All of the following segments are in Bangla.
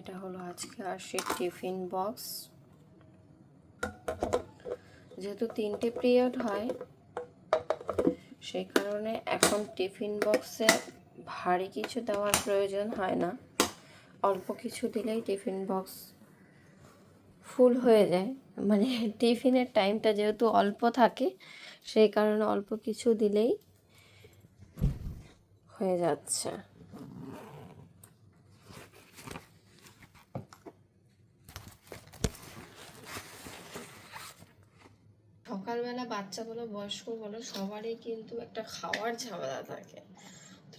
এটা হলো আজকে আসে টিফিন বক্স। যেহেতু তিনটে পিরিয়ড হয়, সেই কারণে এখন টিফিন বক্সে ভারী কিছু দেওয়ার প্রয়োজন হয় না। অল্প কিছু দিলেই টিফিন বক্স ফুল হয়ে যায়। মানে টিফিনের টাইমটা যেহেতু অল্প থাকে, সেই কারণে অল্প কিছু দিলেই হয়ে যাচ্ছে। সকালবেলা বাচ্চা বলো বয়স্ক বলো, সবারই কিন্তু একটা খাওয়ার ঝামেলা থাকে। তো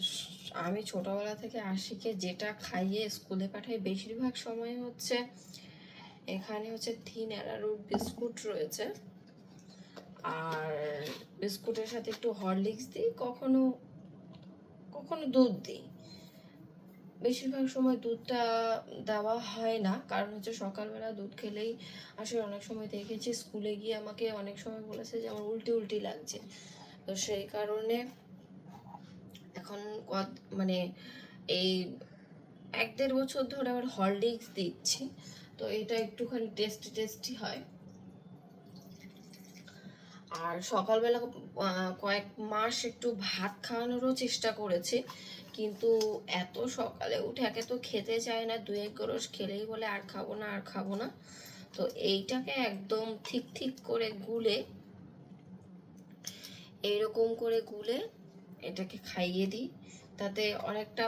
আমি ছোটবেলা থেকে আশিকে যেটা খাইয়ে স্কুলে পাঠাই, বেশিরভাগ সময় হচ্ছে এখানে হচ্ছে থিন অ্যারারুট বিস্কুট রয়েছে। আর বিস্কুটের সাথে একটু হরলিক্স দিই, কখনো কখনো দুধ দিই। বেশিরভাগ সময় দুধটা দেওয়া হয় না। কারণ হচ্ছে সকালবেলা দুধ খেলেই আসলে অনেক সময় দেখেছি স্কুলে গিয়ে আমাকে অনেক সময় বলেছে যে আমার উল্টি উল্টি লাগছে। তো সেই কারণে এখন মানে এই এক দেড় বছর ধরে আবার হরলিক্স দিচ্ছি। তো এটা একটুখানি টেস্টি টেস্টি হয়। আর সকালবেলা কয়েক মাস একটু ভাত খাওয়ানোরও চেষ্টা করেছি, কিন্তু এত সকালে উঠে একে তো খেতে চায় না দু এক গরস খেলেই বলে আর খাব না, আর খাব না। তো এইটাকে একদম ঠিক ঠিক করে গুলে, এইরকম করে গুলে এটাকে খাইয়ে দিই। তাতে অনেকটা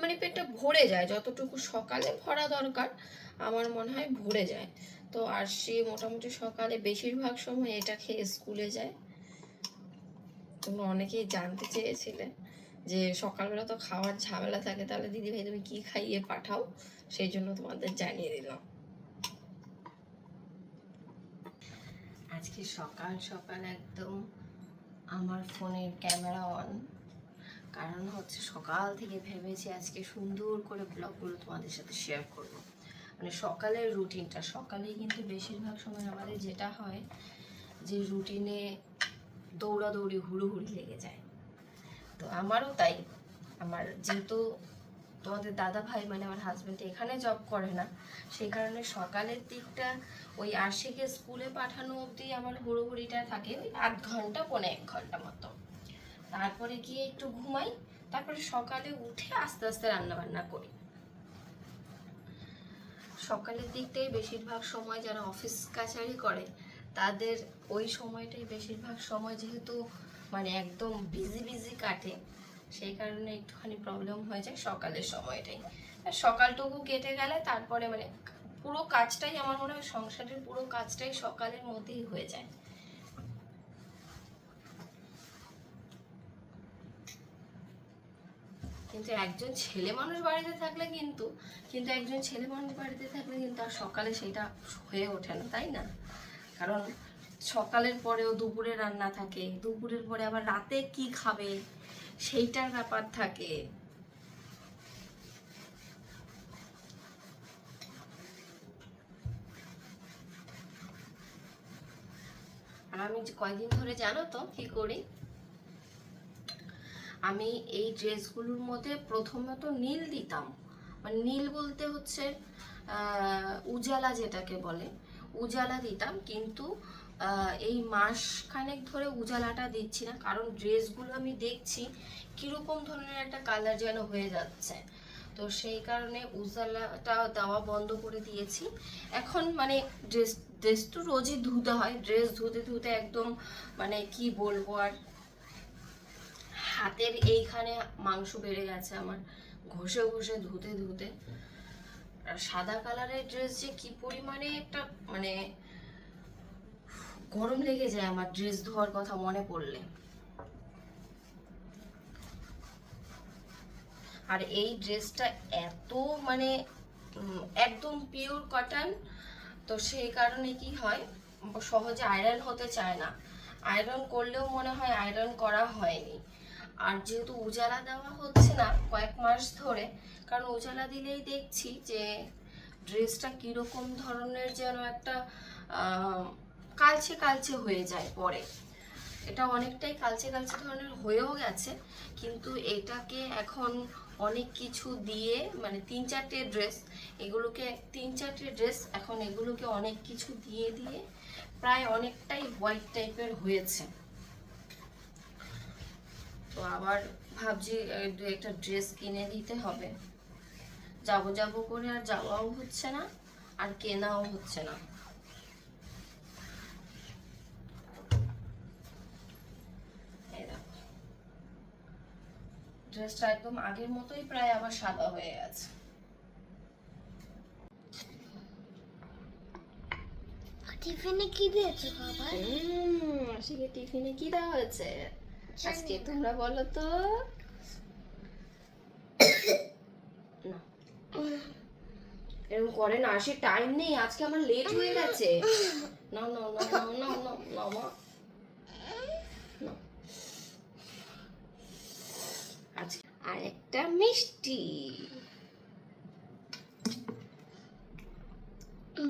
মানে পেটটা ভরে যায়, যতটুকু সকালে ভরা দরকার, আমার মনে হয় ভরে যায়। তো আর সে মোটামুটি সকালে বেশিরভাগ সময় এটা খেয়ে স্কুলে যায়। তোমরা অনেকেই জানতে চেয়েছিলে যে সকালবেলা তো খাওয়ার ঝামেলা থাকে, তাহলে দিদি ভাই তুমি কি খাইয়ে পাঠাও? সেই জন্য তোমাদের জানিয়ে দিলাম। আজকে সকাল সকাল একদম আমার ফোনের ক্যামেরা অন। কারণ হচ্ছে সকাল থেকে ভেবেছি আজকে সুন্দর করে ব্লগগুলো তোমাদের সাথে শেয়ার করব। মানে সকালের রুটিনটা, সকালেই কিন্তু বেশিরভাগ সময় আমাদের যেটা হয় যে রুটিনে দৌড়াদৌড়ি, হুড়োহুড়ি লেগে যায়। তো আমারও তাই। আমার যেহেতু তোমাদের দাদা ভাই মানে আমার হাজব্যান্ড এখানে জব করে না, সেই কারণে সকালের দিকটা ওই আশিকে স্কুলে পাঠানো অবধি আমার হুড়োহুড়িটা থাকে ওই আধ ঘণ্টা, পৌনে এক ঘণ্টা মতো। তারপরে গিয়ে একটু ঘুমাই, তারপরে সকালে উঠে আস্তে আস্তে রান্নাবান্না করি। সকালের দিকটাই বেশিরভাগ সময় যারা অফিস কাছারি করে, তাদের ওই সময়টাই বেশিরভাগ সময় যেহেতু মানে একদম বিজি বিজি কাটে, সেই কারণে একটুখানি প্রবলেম হয়ে যায় সকালের সময়টাই। সকালটুকু কেটে গেলে তারপরে মানে পুরো কাজটাই আমার মনে হয় সংসারের পুরো কাজটাই সকালের মধ্যেই হয়ে যায়। কিন্তু একজন ছেলে মানুষ বাড়িতে থাকলে কিন্তু কিন্তু একজন ছেলে মানুষ বাড়িতে থাকলে কিন্তু আর সকালে সেটা হয়ে ওঠে না, তাই না? কারণ সকালের পরেও দুপুরে রান্না থাকে, দুপুরের পরে আবার রাতে কি খাবে সেইটার ব্যাপার থাকে। আর আমি কয়দিন ধরে জানো তো কি করি? আমি এই ড্রেসগুলোর মধ্যে প্রথমত নীল দিতাম। মানে নীল বলতে হচ্ছে উজালা যেটাকে বলে, উজালা দিতাম। কিন্তু এই মাস খানেক ধরে উজালাটা দিচ্ছি না, কারণ ড্রেসগুলো আমি দেখছি কীরকম ধরনের একটা কালার যেন হয়ে যাচ্ছে। তো সেই কারণে উজালাটা দেওয়া বন্ধ করে দিয়েছি। এখন মানে ড্রেস ড্রেস তো রোজই ধুতে হয়, ড্রেস ধুতে ধুতে একদম মানে কি বলব আর হাতের এইখানে মাংস বেড়ে গেছে আমার। ঘষে ঘষে, ধুতে ধুতে। আর সাদা কালারের ড্রেস যে কি পরিমাণে একটা মানে গরম লেগে যায় আমার ড্রেস ধোয়ার কথা মনে পড়লে। আর এই ড্রেসটা এত মানে একদম পিওর কটন তো সেই কারণে কি হয়, সহজে আয়রন হতে চায় না। আয়রন করলেও মনে হয় আয়রন করা হয়নি। আর যেহেতু উজালা দেওয়া হচ্ছে না কয়েক মাস ধরে, কারণ উজালা দিলেই দেখছি যে ড্রেসটা কীরকম ধরনের যেন একটা কালচে কালচে হয়ে যায় পরে। এটা অনেকটাই কালচে কালচে ধরনের হয়েও গেছে, কিন্তু এটাকে এখন অনেক কিছু দিয়ে মানে তিন চারটে ড্রেস, এগুলোকে তিন চারটে ড্রেস এখন এগুলোকে অনেক কিছু দিয়ে দিয়ে প্রায় অনেকটাই হোয়াইট টাইপের হয়েছে। তো আবার ভাবছি দু একটা ড্রেস কিনে দিতে হবে। যাব যাব করে আর যাওয়াও হচ্ছে না আর কেনাও হচ্ছে না। ড্রেসটা একদম আগের মতোই প্রায় আবার সাদা হয়ে গেছে। টিফিনে কি দিয়েছ বাবা? হুম, আজকে টিফিনে কি দেওয়া হয়েছে? আজকে তোমরা বলো তো। না। এরকম করে না আসে টাইম নেই আজকে আমার লেট হয়ে গেছে। না না না না না না না মা। না। আজকে আরেকটা মিষ্টি।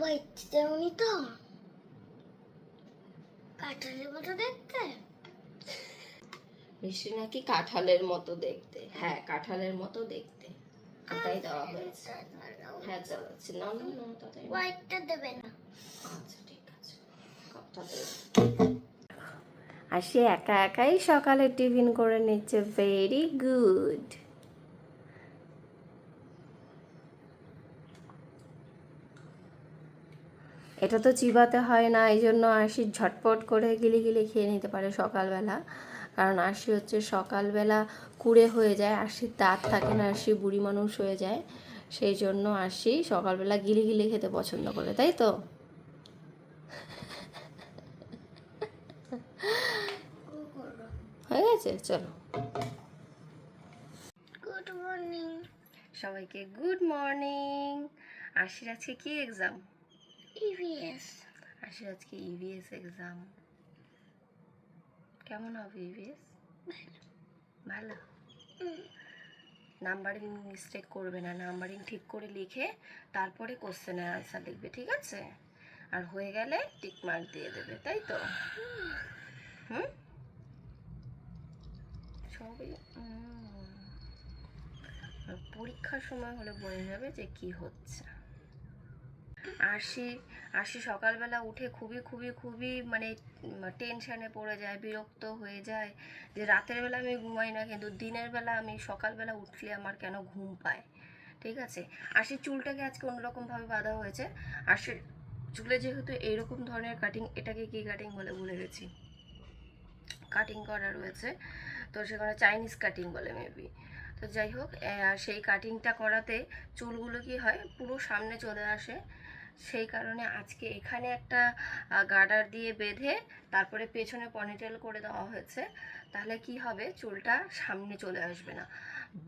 বইতে উনি তো কাঁঠালের মতো দেখতে। মিষ্টি নাকি কাঁঠালের মতো দেখতে? হ্যাঁ কাঁঠালের মতো দেখতে। ওটাই দেওয়া হয়েছে। হ্যাঁ চালাচ্ছি না না না তাড়াতাড়ি হোয়াইটটা দেবে। না। আচ্ছা ঠিক আছে। আর সে একা একাই সকালে টিফিন করে নিচ্ছে। ভেরি গুড এটা তো চিবাতে হয় না এই জন্য আশি ঝটপট করে গিলি গিলি খেয়ে নিতে পারে সকালবেলা। কারণ আশি হচ্ছে সকালবেলা কুড়ে হয়ে যায় আশির দাঁত থাকে না আশি বুড়ি মানুষ হয়ে যায়। সেই জন্য আশি সকালবেলা গিলি গিলি খেতে পছন্দ করে তাই তো? হয়ে গেছে? চলো। গুড মর্নিং সবাইকে গুড মর্নিং আশির আজকে কি এক্সাম ইভিএস আশির আজকে ইভিএস এক্সাম কেমন হবে ইভিএস ভালো নাম্বারিং মিস্টেক করবে না নাম্বারিং ঠিক করে লিখে তারপরে কোশ্চেনের আনসার লিখবে, ঠিক আছে? আর হয়ে গেলে টিক মার্ক দিয়ে দেবে, তাই তো? হুম? সবই পরীক্ষার সময় হলে বোঝা যাবে যে কি হচ্ছে। আশি আশি সকালবেলা উঠে খুবই খুবই খুবই মানে টেনশানে পড়ে যায়, বিরক্ত হয়ে যায়। যে রাতের বেলা আমি ঘুমাই না, কিন্তু দিনের বেলা আমি সকালবেলা উঠলে আমার কেন ঘুম পায়? ঠিক আছে? আশির চুলটাকে আজকে অন্যরকমভাবে বাঁধা হয়েছে। আশির চুলে যেহেতু এইরকম ধরনের কাটিং এটাকে কি কাটিং বলে ভুলে গেছি। কাটিং করা রয়েছে। তো সেখানে চাইনিজ কাটিং বলে মেবি তো যাই হোক সেই কাটিংটা করাতে চুলগুলো কি হয়, পুরো সামনে চলে আসে। সেই কারণে আজকে এখানে একটা গার্ডার দিয়ে বেঁধে তারপরে পেছনে পনিটেল করে দেওয়া হয়েছে। তাহলে কি হবে? চুলটা সামনে চলে আসবে না।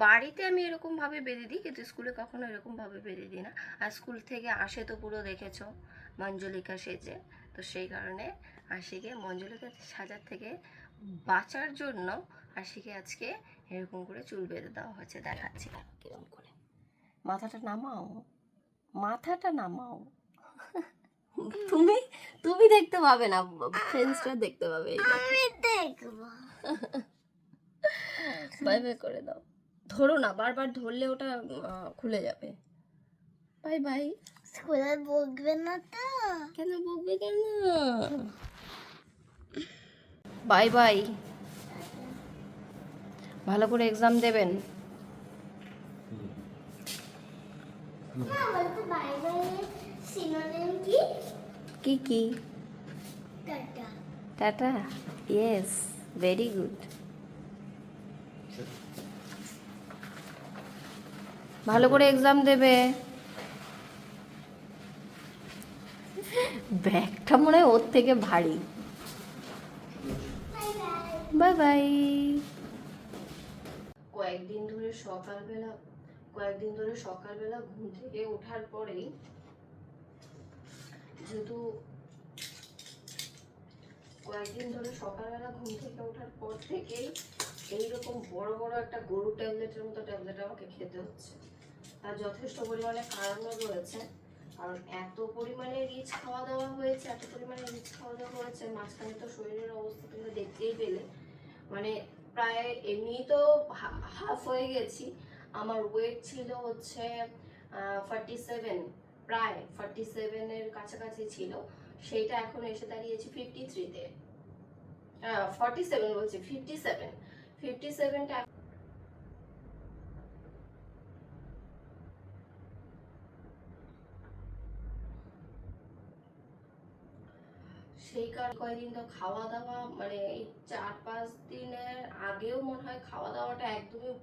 বাড়িতে আমি এরকমভাবে বেঁধে দিই, কিন্তু স্কুলে কখনো এরকমভাবে বেঁধে দিই না। আর স্কুল থেকে আসে তো পুরো দেখেছ, মঞ্জলিকা সেজে। তো সেই কারণে আশিকে মঞ্জলিকা সাজার থেকে বাঁচার জন্য আশিকে আজকে এরকম করে চুল বেঁধে দেওয়া হয়েছে, দেখাচ্ছি। দেখো কীরকম করে? মাথাটা নামাও। মাথাটা নামাও। তুমি তুমি দেখতে পাবে না ফ্রেন্ডসরা দেখতে পাবে আমি দেখব। বাই বাই করে দাও। ধরো না বারবার ধরলে ওটা খুলে যাবে। বাই বাই স্কুলে বকবে না তো। কেন বকবে কেন? বাই বাই ভালো করে এক্সাম দেবেন। না বলতো বাই বাই সিনোনিম কি? কি কি? Tata tata yes very good ভালো করে এক্সাম দেবে। ব্যাগটা মনে হয় ওর থেকে ভারী। বাই বাই কয়েকদিন ধরে সকালবেলা কয়েকদিন ধরে সকালবেলা ঘুম থেকে ওঠার পরেই যেহেতু কয়েকদিন ধরে সকালবেলা ঘুম থেকে ওঠার পর থেকেই এইরকম বড় বড় একটা গরু ট্যাবলেটের মতো ট্যাবলেট আমাকে খেতে হচ্ছে। তার যথেষ্ট পরিমাণে কারণও রয়েছে। কারণ এত পরিমাণে রিচ খাওয়া দাওয়া হয়েছে, এত পরিমাণে রিচ খাওয়া দাওয়া হয়েছে, মাঝখানে তো শরীরের অবস্থা তুমি দেখতেই পেলে। মানে প্রায় এমনি তো হাফ হয়ে গেছি। আমার ওয়েট ছিল হচ্ছে ফর্টি সেভেন প্রায় ফর্টি সেভেনের কাছাকাছি ছিল, সেইটা এখন এসে দাঁড়িয়েছে ফিফটি থ্রিতে ফর্টি সেভেন বলছি ফিফটি সেভেন ফিফটি সেভেনটা সেই কারণে কয়েকদিন তো খাওয়া দাওয়া মানে এই চার পাঁচ দিনের আগেও মনে হয় খাওয়া দাওয়াটা একদমই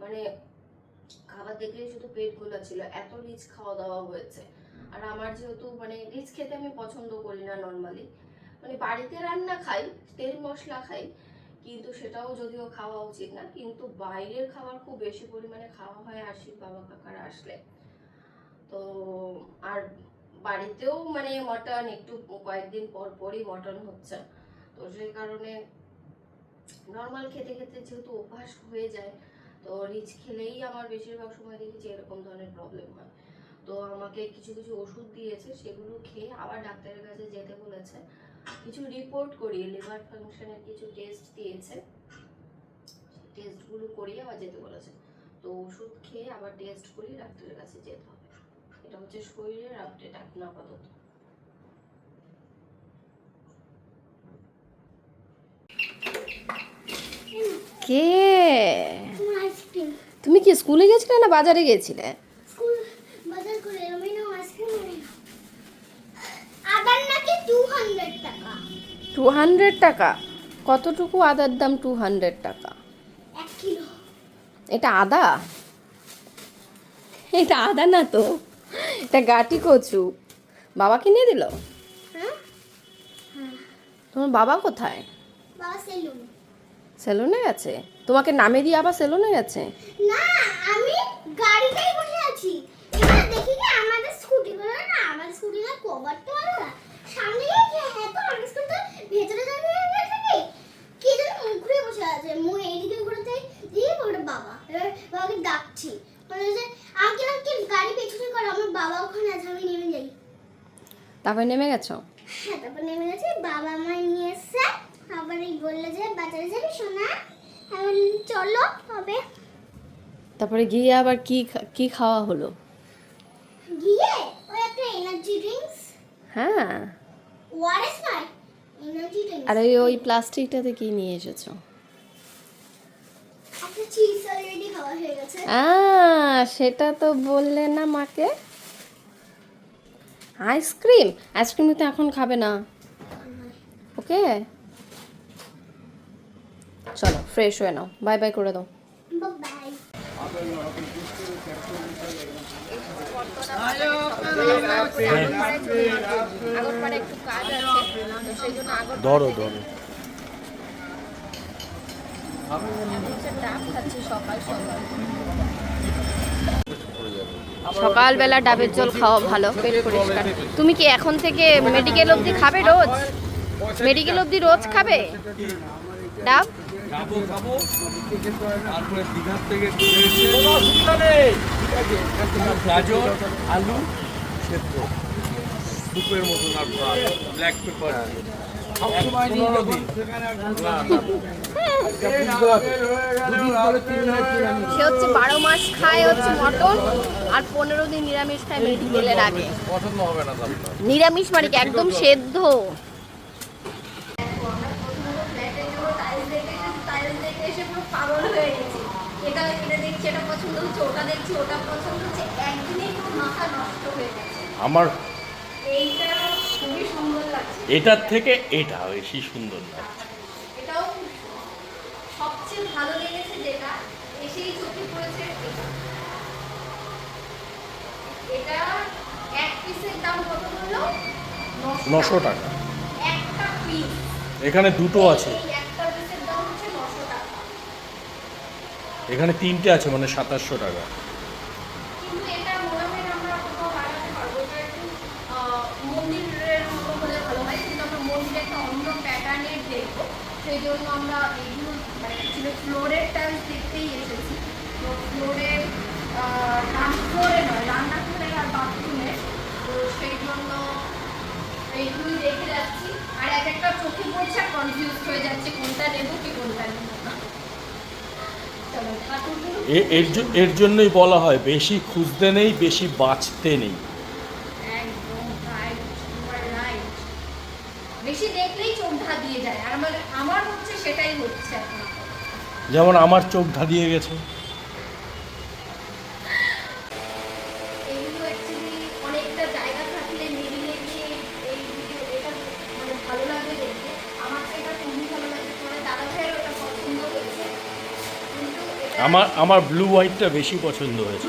মানে খাবার দেখলেই শুধু পেট গোলা ছিল, এত রিচ খাওয়া দাওয়া হয়েছে। আর আমার যেহেতু মানে রিচ খেতে আমি পছন্দ করি না নর্মালি মানে বাড়িতে রান্না খাই, তেল মশলা খাই, কিন্তু সেটাও যদিও খাওয়া উচিত না, কিন্তু বাইরের খাবার খুব বেশি পরিমাণে খাওয়া হয় আশিক বাবা কাকারা আসলে। তো আর বাড়িতেও মানে মটন একটু কয়েকদিন পর পরই মটন হচ্ছে। তো সেই কারণে নর্মাল খেতে খেতে যেহেতু অভ্যাস হয়ে যায় তো রিচ খেলেই আমার বেশিরভাগ সময় দেখি যে এরকম ধরনের প্রবলেম হয়। তো আমাকে কিছু কিছু ওষুধ দিয়েছে, সেগুলো খেয়ে আবার ডাক্তারের কাছে যেতে বলেছে। কিছু রিপোর্ট করিয়ে লিভার ফাংশনের কিছু টেস্ট দিয়েছে। টেস্টগুলো করিয়ে আবার যেতে বলেছে। তো ওষুধ খেয়ে আবার টেস্ট করিয়ে ডাক্তারের কাছে যেতে হবে। এটা হচ্ছে শরীরের আপডেট এখন আপাতত। কে? তুমি কি স্কুলে গেছিলে না বাজারে গেছিলে? হান্ড্রেড টাকা। টু হান্ড্রেড টাকা? কতটুকু আদার দাম টু হান্ড্রেড টাকা? এটা আদা? এটা আদা না তো। এটা গাটি কচু। বাবা কিনে দিল? হ্যাঁ। তোমার বাবা কোথায়? বাবা সেলুন। সেলুনে গেছে তোমাকে নামে দিয়ে আবার সেলুনে গেছে? না আমি গাড়িতেই বসে আছি। এবার দেখি কি আমাদের স্কুটি গুলো না আমাদের স্কুটি না কভার তো আলাদা। সামনে গিয়ে কি হ্যাঁ তো আমাদের স্কুটি ভেতরে দাঁড়িয়ে থাকে কে? যেন মুখ ঘুরে বসে আছে। মুখ এইদিকে ঘুরে তাই দিয়ে ওটা বাবা। এবার বাবাকে ডাকছি। বলে যে আঙ্কেল আঙ্কেল গাড়ি পেছনে করো আমার বাবা ওখানে আছে আমি নেমে যাই। তারপরে নেমে গেছো? হ্যাঁ তারপর নেমে গেছি। বাবা মা নিয়ে এসছে। আবার এই বলল যে বাজারে যাবি সোনা? চলো হবে। তারপরে গিয়ে আবার কি কি খাওয়া হলো? গিয়ে ওই একটা এনার্জি ড্রিঙ্কস হ্যাঁ। ওয়ারেস নয় এনার্জি ড্রিঙ্কস আর ওই ওই প্লাস্টিকটাতে কি নিয়ে এসেছ? একটা চিজ অলরেডি খাওয়া হয়ে গেছে। সেটা তো বললে না মাকে। আইসক্রিম আইসক্রিম তো এখন খাবে না। ওকে চলো ফ্রেশ হয়ে নাও। বাই বাই করে দাও। ধরো ধরো। সকালবেলা ডাবের জল খাওয়া ভালো পেট পরিষ্কার। তুমি কি এখন থেকে মেডিকেল অবধি খাবে রোজ? মেডিকেল অবধি রোজ খাবে? ডাব? খাব খাব তারপরে দীঘার থেকে ঘুরে এসে গাজর আলু সেদ্ধ সুপের মতন আর ব্ল্যাক পেপার। সবসময় নিয়ে যাব। সে হচ্ছে বারো মাস খায় হচ্ছে মটন আর পনেরো দিন নিরামিষ খায় মেডিকেলের আগে। পছন্দ হবে না তার নিরামিষ মানে একদম সেদ্ধ। এটা এটা দেখছি এটা পছন্দ হচ্ছে ওটা দেখছি ওটা পছন্দ হচ্ছে একদিনেই পুরো মাথা নষ্ট হয়ে গেছে। আমার এইটা খুবই সুন্দর লাগছে। এটার থেকে এটা বেশি সুন্দর লাগছে। এটাও সবচেয়ে ভালো লেগেছে যেটা এসেই চোখে পড়েছে এটা। এক পিসের দাম কত বলল নশো টাকা। একটা পিস এখানে দুটো আছে। আমরা মন্দিরে একটা অন্য প্যাটার্নের দেখব। সেই জন্য আমরা এইগুলো মানে দেখতেই এসেছি। তো ফ্লোরে নয় আর তো সেই জন্য এইগুলোই দেখে যাচ্ছি। আর এক একটা চোখে পড়ছে কনফিউজ হয়ে যাচ্ছে, কোনটা নেব কি কোনটা নেব না। এর এর জন্যই বলা হয় বেশি খুঁজতে নেই বেশি বাঁচতে নেই। যেমন আমার চোখ ধাঁধিয়ে গেছে। আমার আমার ব্লু হোয়াইটটা বেশি পছন্দ হয়েছে।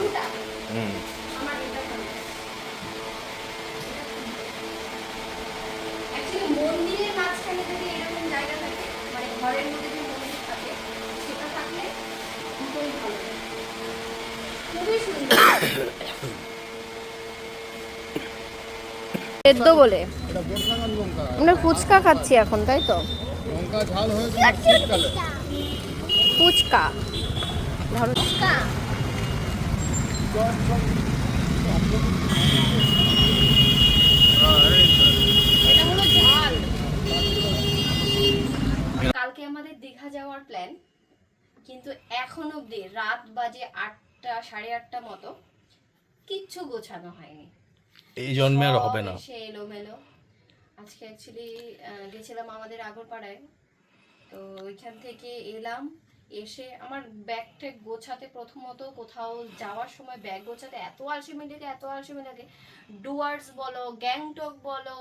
হুম। মানে সেদ্ধ বলে। আমরা ফুচকা খাচ্ছি এখন তাই তো? ফুচকা ধরো ফুচকা এটা হলো ঝাল কালকে আমাদের দীঘা যাওয়ার প্ল্যান কিন্তু এখন অবধি রাত বাজে আটটা সাড়ে আটটা মতো কিচ্ছু গোছানো হয়নি। এই জন্মে আর হবে না। এসে এলোমেলো। আজকে অ্যাকচুয়ালি গেছিলাম আমাদের আগরপাড়ায়। তো ওইখান থেকে এলাম। এসে আমার ব্যাগ ট্যাগ গোছাতে প্রথমত কোথাও যাওয়ার সময় ব্যাগ গোছাতে এত আলসেমি লাগে, এত আলসেমি লাগে। ডুয়ার্স বলো, গ্যাংটক বলো,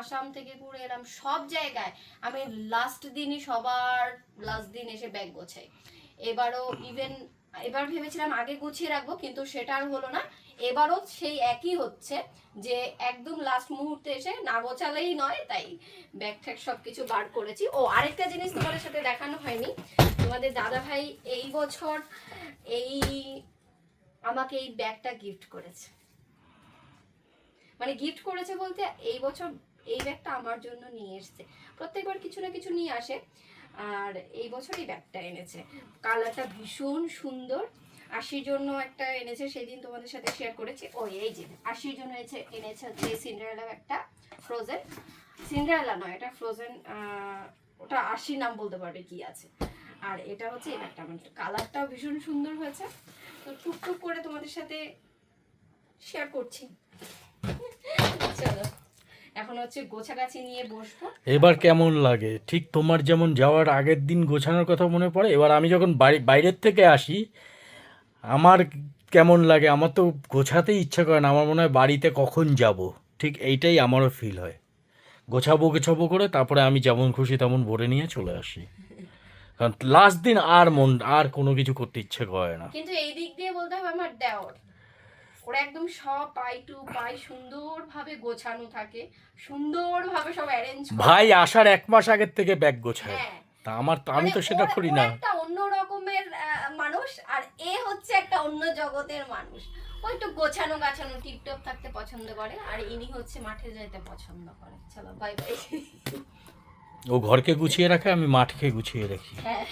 আসাম থেকে ঘুরে এলাম, সব জায়গায় আমি লাস্ট দিনই সবার লাস্ট দিন এসে ব্যাগ গোছাই। এবারও ইভেন এবার ভেবেছিলাম আগে গুছিয়ে রাখব, কিন্তু সেটা আর হলো না। এবারও সেই একই হচ্ছে যে একদম লাস্ট মুহূর্তে এসে না গোছালেই নয়, তাই ব্যাগ ট্যাগ সব কিছু বার করেছি। ও, আরেকটা জিনিস তোমাদের সাথে দেখানো হয়নি। তোমাদের দাদা ভাই এই বছর এই আমাকে এই ব্যাগটা গিফট করেছে। মানে গিফট করেছে বলতে এই বছর এই ব্যাগটা আমার জন্য নিয়ে এসেছে। প্রত্যেকবার কিছু না কিছু নিয়ে আসে আর এই বছর এই ব্যাগটা এনেছে। কালারটা ভীষণ সুন্দর। আশির জন্য একটা এনেছে, সেদিন তোমাদের সাথে শেয়ার করেছি। ওই এই যে, আশির জন্য এনেছে এনেছে হচ্ছে সিন্ডারেলা একটা ফ্রোজেন সিন্ডারেলা নয়, এটা ফ্রোজেন ওটা আশির নাম বলতে পারবে কি আছে। আর এটা হচ্ছে ব্যাগটা। আমার কালারটাও ভীষণ সুন্দর হয়েছে। তো টুকটুক করে তোমাদের সাথে শেয়ার করছি। চলো, এখন হচ্ছে গোছাগাছি নিয়ে বসবো। এবার কেমন লাগে? ঠিক তোমার যেমন যাওয়ার আগের দিন গোছানোর কথা মনে পড়ে, এবার আমি যখন বাড়ি বাইরের থেকে আসি, আমার কেমন লাগে? আমার তো গোছাতেই ইচ্ছা করে না, আমার মনে হয় বাড়িতে কখন যাব? ঠিক এইটাই আমারও ফিল হয়। গোছাবো গোছাবো করে তারপরে আমি যেমন খুশি তেমন ভরে নিয়ে চলে আসি। কারণ লাস্ট দিন আর মন আর কোনো কিছু করতে ইচ্ছে করে না। কিন্তু এই দিক দিয়ে বলতে হবে আমার দেওর। ওরা একদম সব পাই টু পাই সুন্দরভাবে গোছানো থাকে। সুন্দরভাবে সব অ্যারেঞ্জ ভাই আসার এক মাস আগের থেকে ব্যাগ গোছায়। হ্যাঁ। তা আমার তো আমি তো মানে সেটা করি না। একটা অন্য রকমের মানুষ আর এ হচ্ছে একটা অন্য জগতের মানুষ। ও একটু গোছানো গাছানো টিপটপ থাকতে পছন্দ করে আর ইনি হচ্ছে মাঠে যেতে পছন্দ করে। চলো বাই বাই ও ঘরকে গুছিয়ে রাখে, আমি মাঠকে গুছিয়ে রাখি। হ্যাঁ।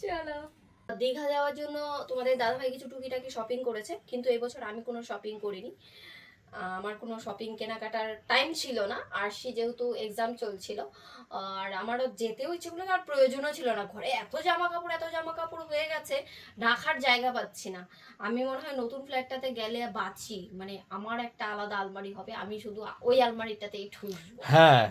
চলো। দীঘা যাওয়ার জন্য তোমাদের দাদাভাই কিছু টুকিটাকি শপিং করেছে, কিন্তু এবছর আমি কোনো শপিং করিনি। আমার কোনো শপিং কেনাকাটার টাইম ছিল না। আর সে যেহেতু এক্সাম চলছিল, আর আমারও যেতেও ইচ্ছে করল আর প্রয়োজনও ছিল না ঘরে। এত জামা কাপড় এত জামা কাপড় হয়ে গেছে, রাখার জায়গা পাচ্ছি না। আমি মনে হয় নতুন ফ্ল্যাটটাতে গেলে বাঁচি। মানে আমার একটা আলাদা আলমারি হবে, আমি শুধু ওই আলমারিটাতেই ঠুসবো। হ্যাঁ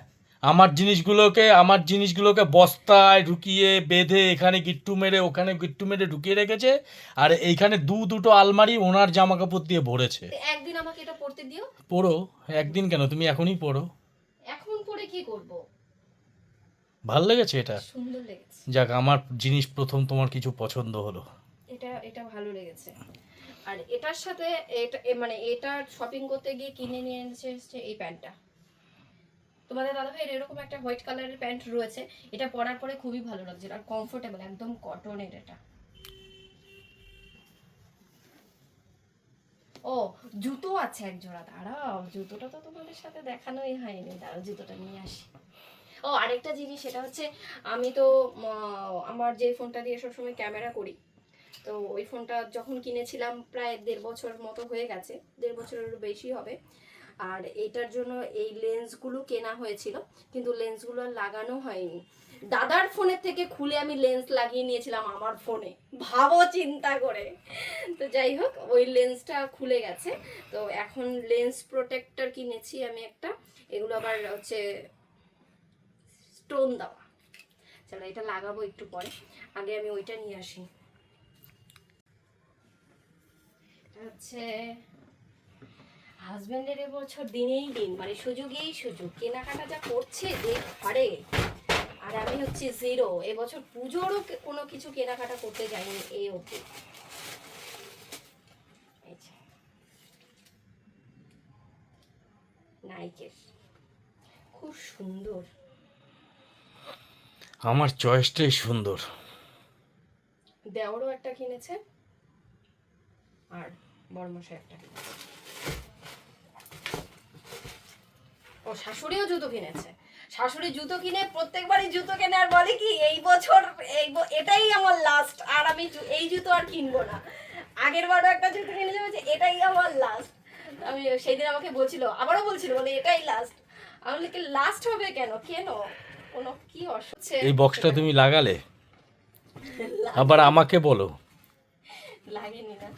আমার জিনিসগুলোকে আমার জিনিসগুলোকে বস্তায় ঢুকিয়ে বেঁধে এখানে গিট্টু মেরে ওখানে গিট্টু মেরে ঢুকিয়ে রেখেছে আর এইখানে দু দুটো আলমারি ওনার জামা কাপড় দিয়ে ভরেছে। একদিন আমাকে এটা পড়তে দিও। পড়ো একদিন কেন? তুমি এখনই পড়ো। এখন পরে কি করব? ভালো লেগেছে এটা? সুন্দর লেগেছে। যাক আমার জিনিস প্রথম তোমার কিছু পছন্দ হলো। এটা এটা ভালো লেগেছে। আর এটার সাথে এটা মানে এটা শপিং করতে গিয়ে কিনে নিয়ে এনেছে হচ্ছে এই প্যান্টটা। তোমাদের দাদা ভাইয়ের এরকম একটা হোয়াইট কালারের প্যান্ট রয়েছে, এটা পরার পরে খুবই ভালো লাগছে আর কমফোর্টেবল একদম কটনের এটা। ও, জুতো আছে এক জোড়া, দাঁড়াও, জুতোটা তো তোমাদের সাথে দেখানোই হয়নি, দাঁড়াও, জুতোটা নিয়ে আসি। ও, আরেকটা জিনিস, সেটা হচ্ছে আমি তো আমার যে ফোনটা দিয়ে সবসময় ক্যামেরা করি, তো ওই ফোনটা যখন কিনেছিলাম প্রায় দেড় বছর মতো হয়ে গেছে, দেড় বছরেরও বেশি হবে আর এটার জন্য এই লেন্সগুলো কেনা হয়েছিল, কিন্তু লেন্সগুলো লাগানো হয়নি। দাদার ফোনের থেকে খুলে আমি লেন্স লাগিয়ে নিয়েছিলাম আমার ফোনে, ভাবো চিন্তা করে। তো যাই হোক, ওই লেন্সটা খুলে গেছে। তো এখন লেন্স প্রোটেক্টর কিনেছি আমি একটা, এগুলো আবার হচ্ছে স্টোন দেওয়া। চলো এটা লাগাবো একটু পরে, আগে আমি ওইটা নিয়ে আসি। হচ্ছে হাজবেন্ডের এবছর দিনেই দিন মানে সুযোগেই সুযোগ। কেনাকাটা যা করছে যে হারে আর আমি হচ্ছে জিরো এবছর পুজোরও কোনো কিছু কেনাকাটা করতে যাইনি এই অবধি নাইকের খুব সুন্দর। আমার চয়েসটাই সুন্দর। দেওরও একটা কিনেছে আর বড়মশাই একটা কিনেছে। ও শাশুড়িও জুতো কিনেছে। শাশুড়ি জুতো কিনে প্রত্যেকবারই জুতো কেনে আর বলে কি এই বছর এই এটাই আমার লাস্ট আর আমি এই জুতো আর কিনবো না। আগের বারও একটা জুতো কিনেছে বলছে এটাই আমার লাস্ট আমি সেই দিন আমাকে বলছিল আবারও বলছিল বলে এটাই লাস্ট আমি বলি কি লাস্ট হবে কেন? কেন? কোনো কি অসুখ এই বক্সটা তুমি লাগালে? আবার আমাকে বলো। লাগেনি না।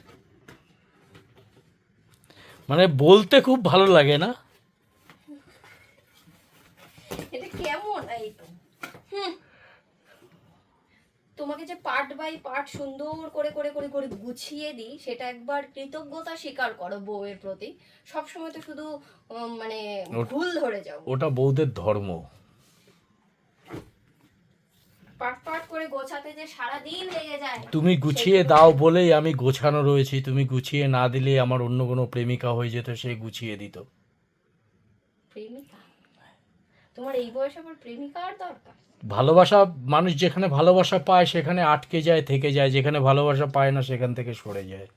মানে বলতে খুব ভালো লাগে না? এটা কেমন এই হুম। তোমাকে যে পার্ট বাই পার্ট সুন্দর করে করে করে করে গুছিয়ে দিই সেটা একবার কৃতজ্ঞতা স্বীকার করো বউয়ের প্রতি। সবসময় তো শুধু মানে ভুল ধরে যাও। ওটা বৌদের ধর্ম। পার্ট পার্ট করে গোছাতে যে সারা দিন লেগে যায় তুমি গুছিয়ে দাও বলেই আমি গোছানো রয়েছি। তুমি গুছিয়ে না দিলে আমার অন্য কোনো প্রেমিকা হয়ে যেত সে গুছিয়ে দিত। প্রেমিকা? তোমার এই বয়সে আবার প্রেমিকা আর দরকার? ভালোবাসা মানুষ যেখানে ভালোবাসা পায় সেখানে আটকে যায় থেকে যায়। যেখানে ভালোবাসা পায় না সেখান থেকে সরে যায়।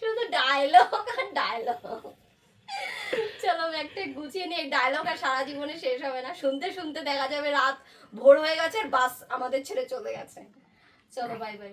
শুধু ডায়লগ আর ডায়লগ চলো একটা গুছিয়ে নিয়ে ডায়লগ আর সারা জীবনে শেষ হবে না। শুনতে শুনতে দেখা যাবে রাত ভোর হয়ে গেছে আর বাস আমাদের ছেড়ে চলে গেছে। চলো বাই বাই